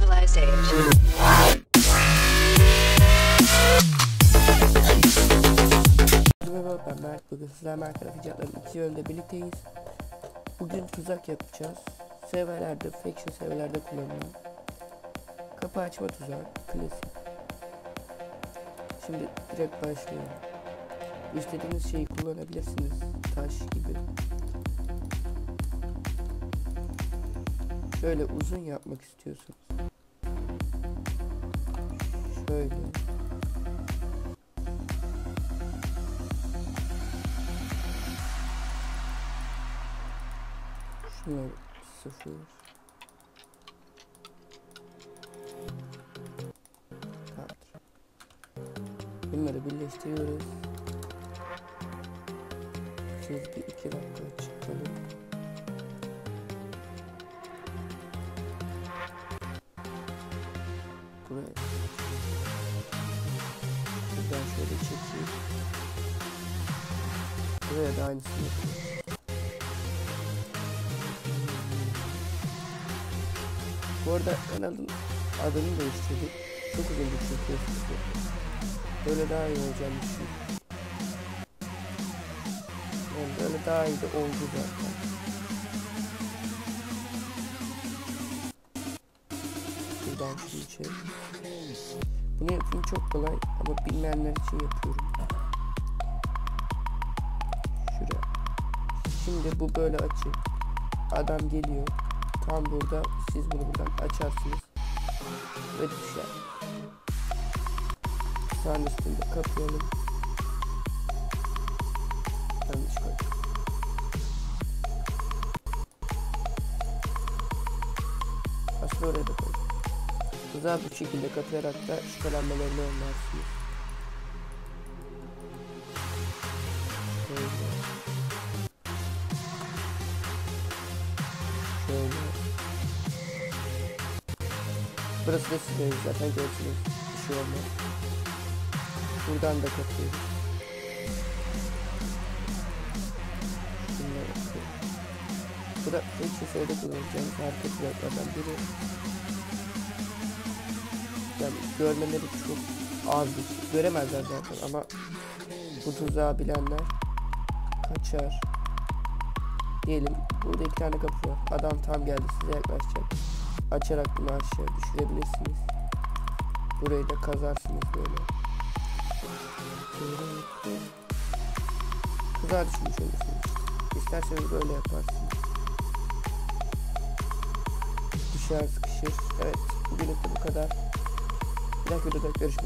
stage. Merhaba ben Mert. Bugün sizlerle Minecraft icatların iki yönde birlikteyiz. Bugün tuzak yapacağız. Serverlerde, faction serverlerde kullanılan. Kapı açma tuzağı. Klasik. Şimdi direkt başlayalım. İstediğiniz şeyi kullanabilirsiniz. Taş gibi. Şöyle uzun yapmak istiyorsunuz. Şöyle. Şunlar sıfır. Tamamdır. Bunları birleştiriyoruz. Çizgi iki dakika çıkalım. Buraya. Buradan şöyle çekeyim. Buraya da aynısını yapayım. Bu arada kanalın adını değiştirdik. Çok uzun bir sizi. Böyle daha iyi olacağını düşünüyorum. Yani böyle daha iyi de oldu zaten. Buradan çek. Bunu yapayım çok kolay ama bilmeyenler için yapıyorum. Şuraya. Şimdi bu böyle açık. Adam geliyor. Tam burada siz bunu buradan açarsınız ve düşer. Sağın üstünde kapayalım. Yanlış koydum. Aslında oraya da koydum. Güzel bu şekilde kapayarak da şüphelenmelerini önlersiniz. Şöyle. Şöyle. Burası da sizin zaten görsünüz. Bir şey olmaz. Buradan da yapıyorum. Bu da ilk seferde kullanacağımız harika plaklardan biri. Yani görmeleri çok az şey. Göremezler zaten ama bu tuzağı bilenler kaçar. Diyelim burada iki tane kapı var. Adam tam geldi size yaklaşacak. Açarak bunu aşağı düşürebilirsiniz. Burayı da kazarsınız böyle. Tuzağa düşmüş olursunuz. İsterseniz böyle yaparsınız. Düşer sıkışır. Evet bugünlük de bu kadar. Дякую до тебе, Юрчику.